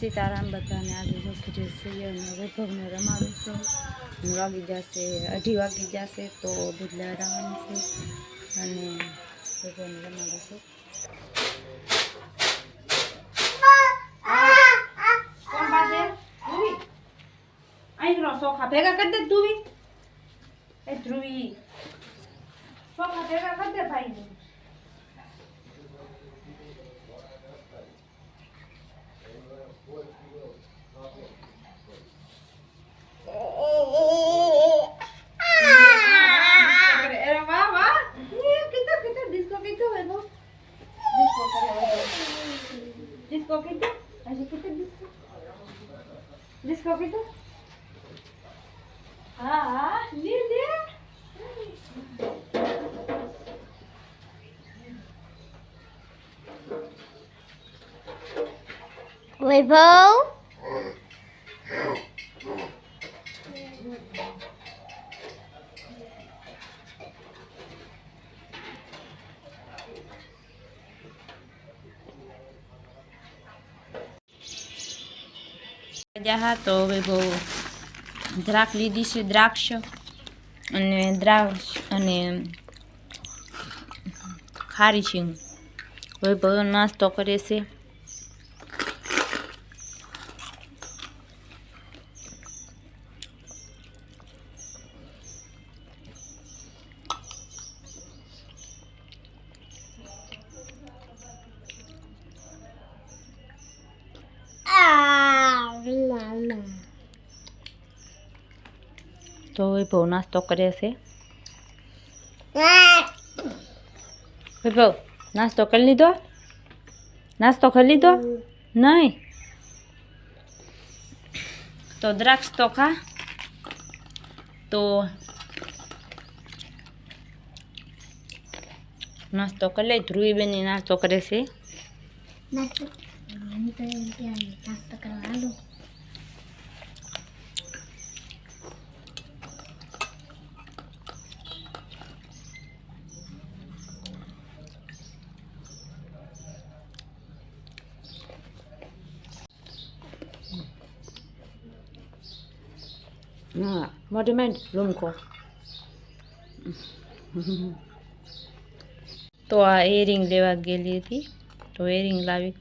સીતારામ બધાને આજે હોસ્પિટલ છીએ અને વૈભવને રમાડીશું વાગી જશે, અઢી વાગી જશે તો દૂધ લેવડાવવાની છે અને વૈભવને રમાડીશું સોખા ભેગા કરી દે ધ્રુવી. એ ધ્રુવી. સોખા ભેગા કરી દે ભાઈ Disco kita, aja kita disco. Disco kita. Ah, ini dia. વૈભવ હા તો બહુ દ્રાક્ષ લીધી છે, દ્રાક્ષ અને દ્રાક્ષ અને ખારી છે. હવે બહુ નાસ્તો કરે છે આ મામા તો એ વૈભવ નાસ્તો કરે છે. વૈભવ, નાસ્તો કરી લીધો? નાસ્તો કરી લીધો? નહીં? તો દ્રાક્ષ તો ખા. તો નાસ્તો કરી લે. ધ્રુવીબેન નાસ્તો કરે છે. નાસ્તો. હું. મોટી મેન્ટ રૂમકો તો આ એરિંગ લેવા ગયેલી હતી. તો એરિંગ લાવી.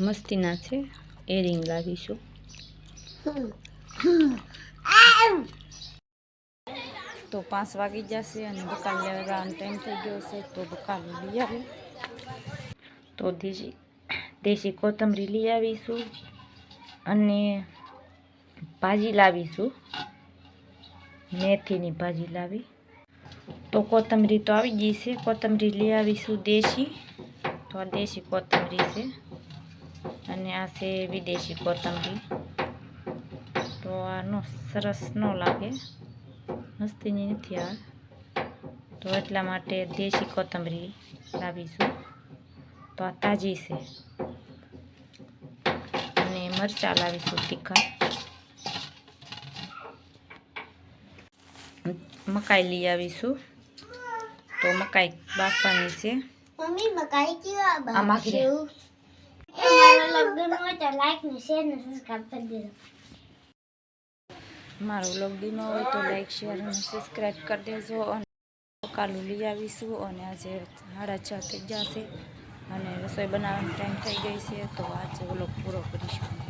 મસ્તીના છે. એરિંગ લાવીશું. તો પાંચ વાગી જશે અને બકાલ લેવાનો ટાઈમ થઈ ગયો છે, તો બકાલ લઈ આવે. તો દેશી દેશી કોથમરી લઈ આવીશું. અને ભાજી લાવીશું. મેથીની ભાજી લાવી. તો કોથમરી તો આવી ગઈ છે. કોથમરી લઈ આવીશું દેશી. તો આ દેશી કોથમરી છે. અને આ છે વિદેશી કોથમરી. તો આનો સરસ ન લાગે. મસ્તીની નથી આ. તો એટલા માટે દેશી કોથમરી લાવીશું. તો આ તાજી છે. અને મરચાં લાવીશું તીખા. મકાઈ લઈ આવીશું. તો મકાઈ બાફવાની છે. મમ્મી મકાઈ કેવા આ માખી મારો લગ્ન હોય તો લાઈક ને શેર ને સબસ્ક્રાઇબ કરી દેજો. મારો વ્લોગ દીનો હોય તો લાઈક શેર અને સબસ્ક્રાઈબ કરી દેજો. અને કાલું લઈ આવીશું અને આજે સાડા છ થઈ જશે. અને રસોઈ બનાવવાનો ટાઈમ થઈ ગઈ છે તો આજે વ્લોગ પૂરો કરીશું.